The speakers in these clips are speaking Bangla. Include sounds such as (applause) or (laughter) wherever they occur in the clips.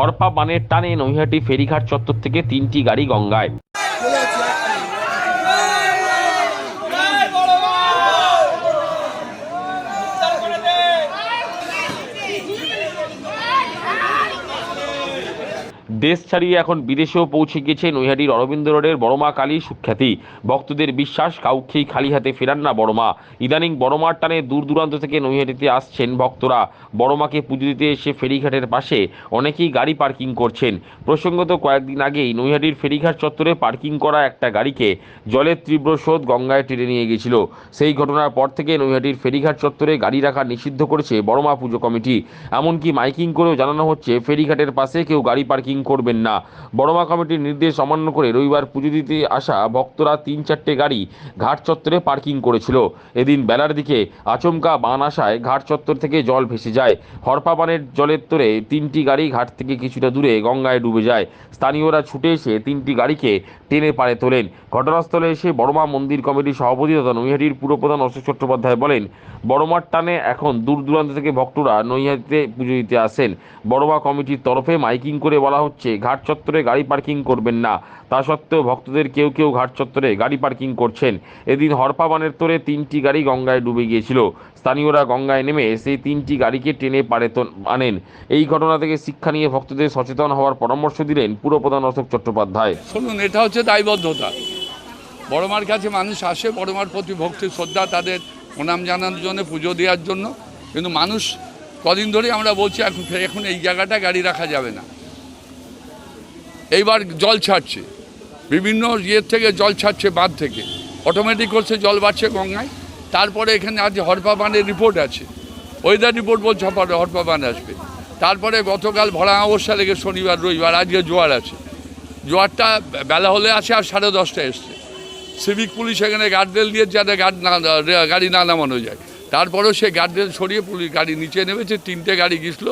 হরপা বানের টানে নৈহাটি ফেরিঘাট চত্বর থেকে তিনটি গাড়ি গঙ্গায়। দেশ ছাড়িয়ে এখন বিদেশেও পৌঁছে গিয়েছে নৈহাটির অরবিন্দ রোডের বড়মা কালী সুখ্যাতি। ভক্তদের বিশ্বাস, কাউকেই খালি হাতে ফেরান না বড়মা ইদানিং বড়মার টানে দূর দূরান্ত থেকে নৈহাটিতে আসছেন ভক্তরা। বড়মাকে পুজো দিতে এসে ফেরিঘাটের পাশে অনেকেই গাড়ি পার্কিং করছেন। প্রসঙ্গত কয়েকদিন আগেই নৈহাটির ফেরিঘাট চত্বরে পার্কিং করা একটা গাড়িকে জলের তীব্র স্রোত গঙ্গায় টেনে নিয়ে গেছিল সেই ঘটনার পর থেকে নৈহাটির ফেরিঘাট চত্বরে গাড়ি রাখা নিষিদ্ধ করেছে বড়মা পুজো কমিটি। এমনকি মাইকিং করেও জানানো হচ্ছে, ফেরিঘাটের পাশে কেউ গাড়ি পার্কিং করবেন না। বড়মা কমিটির নির্দেশ অমান্য করে রবিবার পুজো দিতে আসা ভক্তরা তিন চারটে গাড়ি ঘাট চত্বরে পার্কিং করেছিল। এদিন বেলার দিকে আচমকা বান আসায় ঘাট চত্বর থেকে জল ভেসে যায়। হরপা বানের জলের তোরে তিনটি গাড়ি ঘাট থেকে কিছুটা দূরে গঙ্গায় ডুবে যায়। স্থানীয়রা ছুটে এসে তিনটি গাড়িকে টেনে পাড়ে তোলেন। ঘটনাস্থলে এসে বড়মা মন্দির কমিটির সভাপতি তথা নৈহাটির পুরপ্রধান অশোক চট্টোপাধ্যায় বলেন, বড়মার টানে এখন দূর দূরান্ত থেকে ভক্তরা নৈহাটিতে পুজো দিতে আসেন। বড়মা কমিটির তরফে মাইকিং করে বলা হচ্ছে ঘাট চত্বরে গাড়ি পার্কিং করবেন না। তা সত্ত্বেও ভক্তদের কেউ কেউ ঘাট চত্বরে গাড়ি পার্কিং করছেন। এদিন হরপা বানের তোরে তিনটি গাড়ি গঙ্গায় ডুবে গিয়েছিল। স্থানীয়রা গঙ্গায় নেমে সেই তিনটি গাড়িকে টেনে পারে আনেন। এই ঘটনা থেকে শিক্ষা নিয়ে ভক্তদের সচেতন হওয়ার পরামর্শ দিলেন পুরপ্রধান অশোক চট্টোপাধ্যায়। শুনুন, এটা হচ্ছে দায়বদ্ধতা। বড়মার কাছে মানুষ আসে বড়মার প্রতি ভক্তি, শ্রদ্ধা, তাদের প্রণাম জানানোর জন্য, পুজো দেওয়ার জন্য। কিন্তু মানুষ কদিন ধরে আমরা বলছি, এখন এখন এই জায়গাটা গাড়ি রাখা যাবে না। এইবার জল ছাড়ছে। বিভিন্ন ইয়ের থেকে জল ছাড়ছে বাঁধ থেকে। অটোমেটিক করছে জল বাড়ছে গঙ্গায়। তারপরে এখানে আজ হরপা বানের রিপোর্ট আছে। ওয়েদার রিপোর্ট বলছে হরপা বান আসবে। তারপরে গতকাল ভরা অবস্থা লেগে শনিবার, রবিবার, আজকে জোয়ার আছে। জোয়ারটা বেলা হলে আসে আর সাড়ে দশটা এসছে। সিভিক পুলিশ এখানে গার্ডরেল দিয়ে যাতে গার্ড না, গাড়ি না নামানো যায়। তারপরেও সে গার্ডরেল সরিয়ে পুলিশ গাড়ি নিচে নেমেছে, তিনটে গাড়ি গেছিল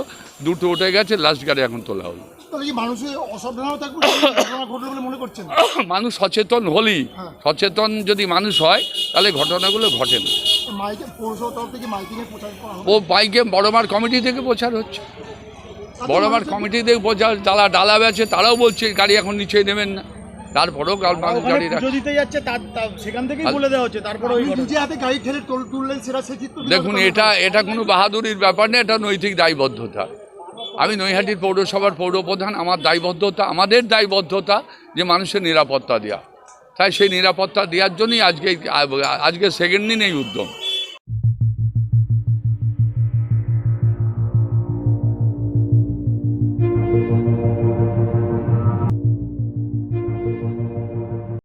দুটো উঠে গেছে লাস্ট গাড়ি এখন তোলা হলো। তাহলে কি মানুষের অসাবধানতা ঘটনা ঘটবে বলে মনে করছেন? (coughs) মানুষ সচেতন হলেই হ্যাঁ। সচেতন যদি মানুষ হয় তাহলে ঘটনাগুলো ঘটে না। মাইকে পৌরসভার তরফ থেকে মাইকিংয়ে প্রচার করা ও বাইকে বড়মার কমিটি থেকে প্রচার হচ্ছে। বড়মার কমিটি থেকে প্রচার যারা ডালা বেছে তারাও বলছে গাড়ি এখন নিচে নেবেন না। তারপরেও মানুষ গাড়ি দিতে যাচ্ছে সেখান থেকেই আর- বলে দেওয়া হচ্ছে তারপরে ওই আপনি হাতে গাড়ি ঠেলে তোল- তুললেন সেটা সে দেখুন এটা এটা কোনো বাহাদুরির ব্যাপার না এটা নৈতিক দায়বদ্ধতা। আমি নৈহাটির পৌরসভার পৌরপ্রধান, আমার দায়বদ্ধতা, আমাদের দায়বদ্ধতা যে মানুষের নিরাপত্তা দেওয়া তাই সেই নিরাপত্তা দেওয়ার জন্যই আজকে আজকে সেকেন্ড দিন এই উদ্যম।